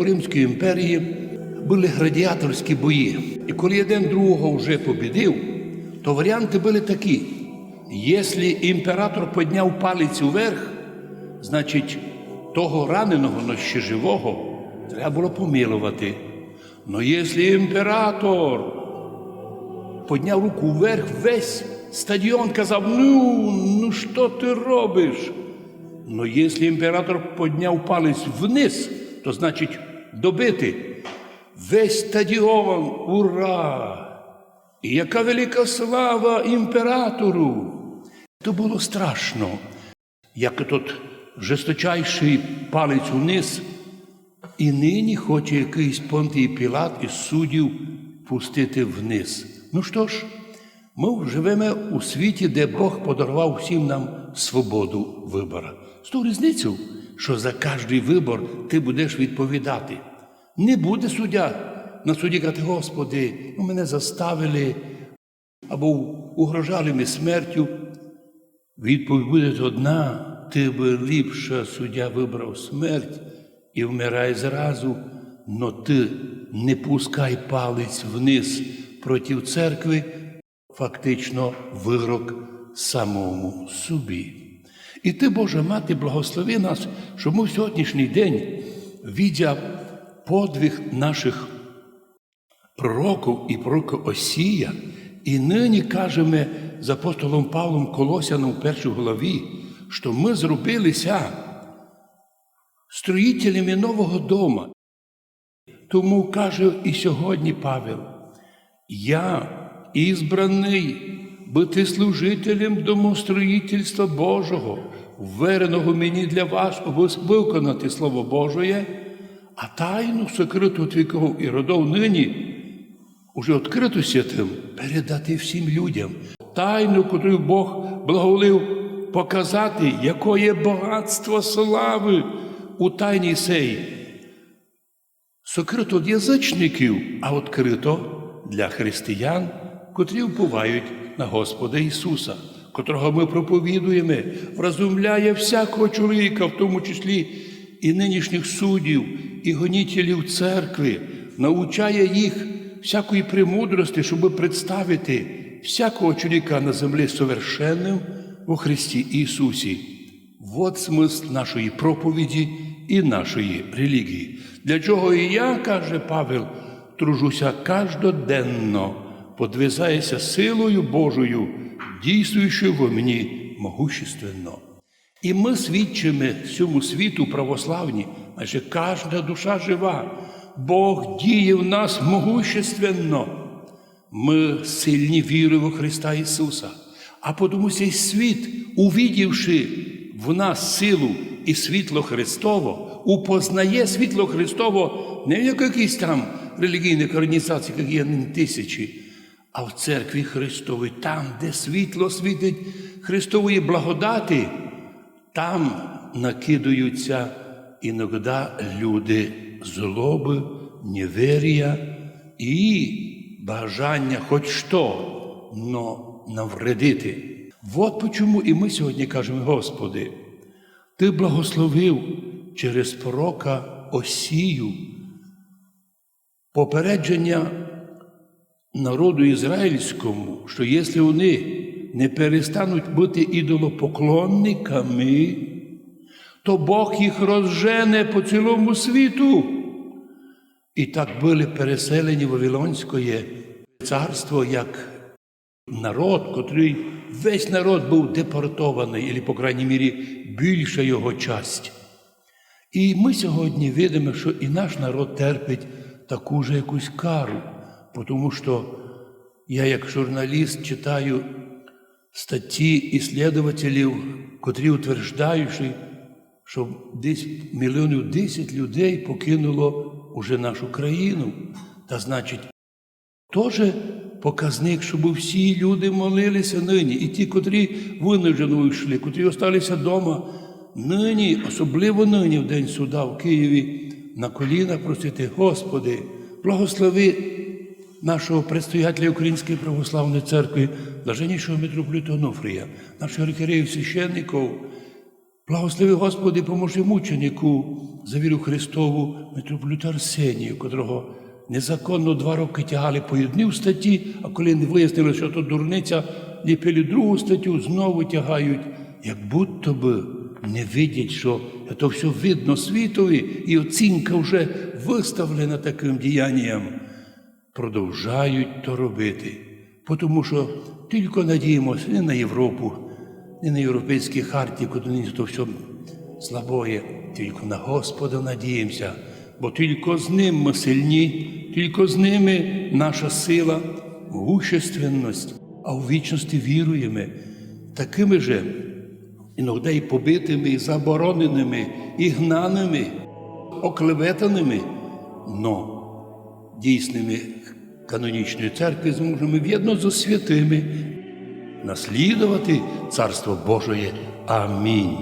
у Римській імперії були гладіаторські бої. І коли один другого вже побідив, то варіанти були такі. Якщо імператор підняв палець вверх, значить того раненого, но ще живого, треба було помилувати. Но якщо імператор підняв руку вверх, весь стадіон казав: Ну, ну що ти робиш? Но якщо імператор підняв палець вниз, то значить добити. Весь стадіон, ура! І яка велика слава імператору! То було страшно, як тут жесточайший палець вниз, і нині хоче якийсь Понтій Пілат із суддів пустити вниз. Ну що ж, ми живемо у світі, де Бог подарував всім нам свободу вибору. З ту різницю, що за кожний вибор ти будеш відповідати. Не буде суддя на суді казати, Господи, ну мене заставили або угрожали мені смертю. Відповідь буде одна, ти би ліпше суддя вибрав смерть і вмирай зразу, но ти не пускай палець вниз проти церкви, фактично вирок самому собі. І ти, Божа Мати, благослови нас, щоб ми в сьогоднішній день, віддя подвиг наших пророків і пророка Осія, і нині кажемо з апостолом Павлом Колосяном в першій главі, що ми зробилися строїтелями нового дома. Тому каже і сьогодні Павел, я ізбраний бути служителем домостроїтельства Божого, ввереного мені для вас виконати Слово Божоє, а тайну сокриту от віков і родов нині уже відкриту святим передати всім людям. Тайну, яку Бог благоволив показати, якое багатство слави у тайній сей. Сокрито від язичників, а відкрито для християн, котрі впувають на Господа Ісуса, котрого ми проповідуємо, вразумляє всякого чоловіка, в тому числі і нинішніх суддів, і гонітелів церкви, навчає їх всякої премудрості, щоб представити всякого чоловіка на землі совершенним у Христі Ісусі. Вот смисл нашої проповіді і нашої релігії. Для чого і я, каже Павел, тружуся каждоденно, подвизаюся силою Божою, дійствуючою во мені могущественно. І ми свідчимо всьому світу православні, майже кожна душа жива. Бог діє в нас могущественно. Ми сильні вірою в Христа Ісуса. А тому цей світ, увідівши в нас силу і світло Христово, упознає світло Христово не в якихось там релігійних організаціях, як є тисячі, а в церкві Христовій, там, де світло світить Христової благодати, там накидаються іноді люди злоби, невір'я і бажання хоч що, но навредити. От чому і ми сьогодні кажемо, Господи, Ти благословив через пророка Осію попередження народу ізраїльському, що якщо вони не перестануть бути ідолопоклонниками, то Бог їх розжене по цілому світу. І так були переселені в Вавилонське царство як народ, котрий весь народ був депортований, або, по крайній мірі, більша його часть. І ми сьогодні видимо, що і наш народ терпить таку ж якусь кару, тому що я, як журналіст, читаю статті іслідователів, котрі утверждають, що десь мільйонів 10 людей покинуло уже нашу країну. Та значить, теж показник, щоб всі люди молилися нині, і ті, котрі винуждено йшли, котрі залишилися вдома, нині, особливо нині, в день суда в Києві, на коліна просити, Господи, благослови нашого предстоятеля Української православної церкви, блаженнішого митрополита Онуфрія, наших архієреїв священників, Благослови Господи, поможи мученику за віру Христову митрополиту Арсенію, котрого незаконно два роки тягали по одній статті, а коли не вияснили, що то дурниця, ліпили другу статтю, знову тягають, як будто би не видять, що це все видно світові, і оцінка вже виставлена таким діянням. Продовжають то робити, тому що тільки надіємося не на Європу, не на європейські хартії, куди то все слабоє, тільки на Господа надіємося, бо тільки з ним ми сильні, тільки з ними наша сила, могущественність, а у вічності віруємо, такими же, іноді і побитими, і забороненими, і гнаними, оклеветаними, но дійсними канонічної церкви зможемо в'єдно зі святими наслідувати Царство Божоє. Амінь.